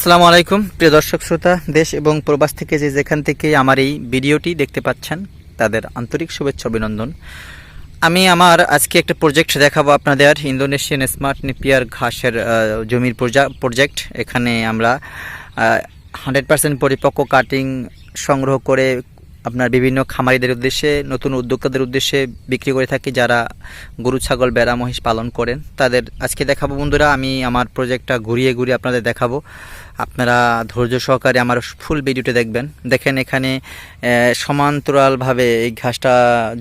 আসসালামু আলাইকুম। প্রিয় দর্শক, শ্রোতা, দেশ এবং প্রবাস থেকে যে যেখান থেকে আমার এই ভিডিওটি দেখতে পাচ্ছেন, তাদের আন্তরিক শুভেচ্ছা, অভিনন্দন। আমি আমার আজকে একটা প্রজেক্ট দেখাবো আপনাদের, ইন্দোনেশিয়ান স্মার্ট নেপিয়ার ঘাসের জমির প্রজেক্ট এখানে আমরা হান্ড্রেড পার্সেন্ট পরিপক্ক কাটিং সংগ্রহ করে আপনার বিভিন্ন খামারিদের উদ্দেশ্যে, নতুন উদ্যোক্তাদের উদ্দেশ্যে বিক্রি করে থাকি যারা গরু, ছাগল, বেড়া, মহিষ পালন করেন। তাদের আজকে দেখাবো বন্ধুরা, আমি আমার প্রজেক্টটা ঘুরিয়ে ঘুরিয়ে আপনাদের দেখাবো। আপনারা ধৈর্য সহকারে আমার ফুল ভিডিওটা দেখবেন। দেখেন এখানে সমান্তরালভাবে এই ঘাসটা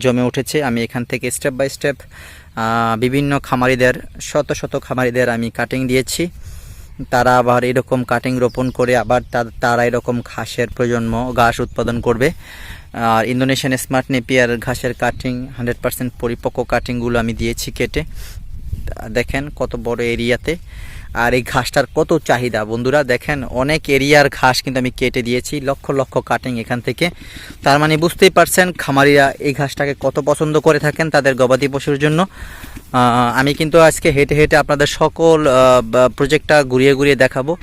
জমে উঠেছে। আমি এখান থেকে স্টেপ বাই স্টেপ বিভিন্ন খামারিদের, শত শত খামারিদের আমি কাটিং দিয়েছি। তারা আবার এরকম কাটিং রোপণ করে আবার তারা এরকম ঘাসের প্রজন্ম, ঘাস উৎপাদন করবে। আর ইন্দোনেশিয়ান স্মার্ট নেপিয়ার ঘাসের কাটিং হান্ড্রেড পারসেন্ট পরিপক্ক কাটিংগুলো আমি দিয়েছি কেটে। দেখেন কত বড় এরিয়াতে আর এই ঘাসটার কত চাহিদা? বন্ধুরা, দেখেন, অনেক এরিয়ার ঘাস কিন্তু আমি কেটে দিয়েছি, লক্ষ লক্ষ কাটিং এখান থেকে। তার মানে বুঝতেই পারছেন, খামারিরা এই ঘাসটাকে কত পছন্দ করে থাকেন তাদের গবাদি পশুর জন্য। আমি কিন্তু আজকে হেঁটে হেঁটে আপনাদের সকল প্রজেক্টটা ঘুরিয়ে ঘুরিয়ে দেখাবো।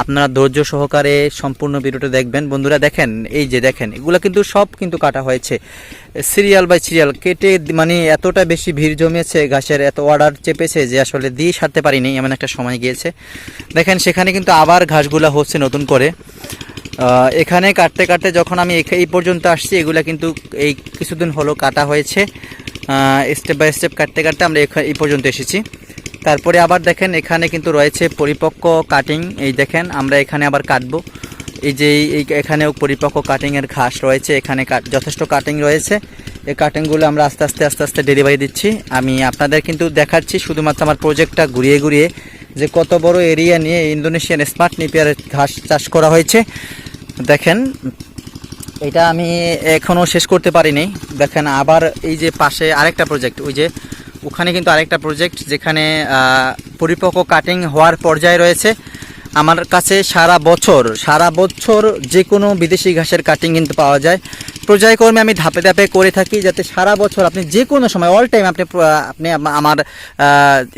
আপনারা ধৈর্য সহকারে সম্পূর্ণ ভিডিওটা দেখবেন। বন্ধুরা, দেখেন, এই যে দেখেন, এগুলো কিন্তু সব কিন্তু কাটা হয়েছে। সিরিয়াল বাই সিরিয়াল কেটে মানে এতটা বেশি ভিড় জমেছে ঘাসের এত অর্ডার চেপেছে যে আসলে দিয়ে সারতে পারিনি, এমন একটা সময় গিয়েছে। দেখেন, সেখানে কিন্তু আবার ঘাসগুলা হচ্ছে নতুন করে। এখানে কাটতে কাটতে যখন আমি এই পর্যন্ত আসছি, এগুলা কিন্তু এই কিছুদিন হলো কাটা হয়েছে। স্টেপ বাই স্টেপ কাটতে কাটতে আমরা এই পর্যন্ত এসেছি। তারপরে আবার দেখেন এখানে কিন্তু রয়েছে পরিপক্ক কাটিং এই দেখেন, আমরা এখানে আবার কাটবো। এই যে এই- এখানেও পরিপক্ক কাটিংয়ের ঘাস রয়েছে, এখানে যথেষ্ট কাটিং রয়েছে। এই কাটিংগুলো আমরা আস্তে আস্তে আস্তে আস্তে ডেলিভারি দিচ্ছি। আমি আপনাদের কিন্তু দেখাচ্ছি, শুধুমাত্র আমার প্রজেক্টটা ঘুরিয়ে ঘুরিয়ে, যে কত বড় এরিয়া নিয়ে ইন্দোনেশিয়ান স্মার্ট নিপিয়ার ঘাস চাষ করা হয়েছে। দেখেন, এটা আমি এখনও শেষ করতে পারিনি। দেখেন, আবার এই যে পাশে আরেকটা প্রজেক্ট ওই যে ওখানে কিন্তু আরেকটা প্রজেক্ট যেখানে পরিপক্ক কাটিং হওয়ার পর্যায়ে রয়েছে। আমার কাছে সারা বছর সারা বছর যে কোনো বিদেশি ঘাসের কাটিং কিন্তু পাওয়া যায়। পর্যায়ক্রমে আমি ধাপে ধাপে করে থাকি যাতে সারা বছর আপনি যে কোনো সময় অল টাইম আপনি আপনি আমার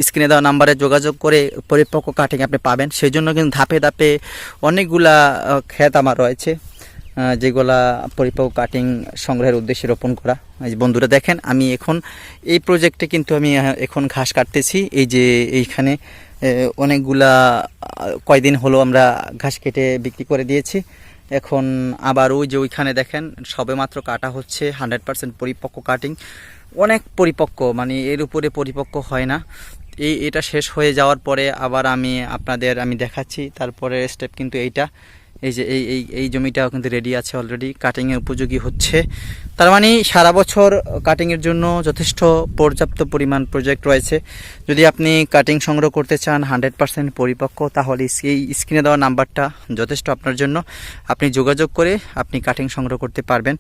স্ক্রিনে দেওয়া নাম্বারে যোগাযোগ করে পরিপক্ক কাটিং আপনি পাবেন। সেই জন্য কিন্তু ধাপে ধাপে অনেকগুলা ক্ষেত আমার রয়েছে। যেগুলা পরিপক্ক কাটিং সংগ্রহের উদ্দেশ্যে রোপণ করা। এই বন্ধুরা দেখেন, আমি এখন এই প্রজেক্টে কিন্তু আমি এখন ঘাস কাটতেছি। এই যে এইখানে অনেকগুলা কয়দিন হলো আমরা ঘাস কেটে বিক্রি করে দিয়েছি। এখন আবার ওই যে ওইখানে দেখেন সবেমাত্র কাটা হচ্ছে হান্ড্রেড পার্সেন্ট পরিপক্ক কাটিং অনেক পরিপক্ক মানে এর উপরে পরিপক্ক হয় না। এই, এটা শেষ হয়ে যাওয়ার পরে আবার আমি আপনাদের, আমি দেখাচ্ছি তারপরে স্টেপ কিন্তু এইটা। এই যে, এই এই এই জমিটাও কিন্তু রেডি আছে অলরেডি কাটিংয়ে উপযোগী হচ্ছে। তার মানে সারা বছর কাটিংয়ের জন্য যথেষ্ট পর্যাপ্ত পরিমাণ প্রজেক্ট রয়েছে। যদি আপনি কাটিং সংগ্রহ করতে চান হান্ড্রেড পার্সেন্ট পরিপক্ক, তাহলে এই স্ক্রিনে দেওয়া নাম্বারটা যথেষ্ট আপনার জন্য। আপনি যোগাযোগ করে আপনি কাটিং সংগ্রহ করতে পারবেন।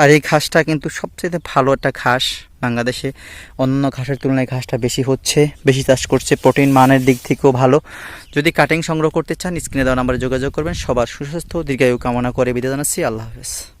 আর এই ঘাসটা কিন্তু সবচেয়ে ভালো একটা ঘাস। বাংলাদেশে অন্য ঘাসের তুলনায় ঘাসটা বেশি হচ্ছে, বেশি চাষ করছে, প্রোটিন মানের দিক থেকেও ভালো। যদি কাটিং সংগ্রহ করতে চান স্ক্রিনে দেওয়া নাম্বারে যোগাযোগ করবেন। সবার সুস্বাস্থ্য, দীর্ঘায়ু কামনা করে বিদায় জানাচ্ছি। আল্লাহ হাফেজ।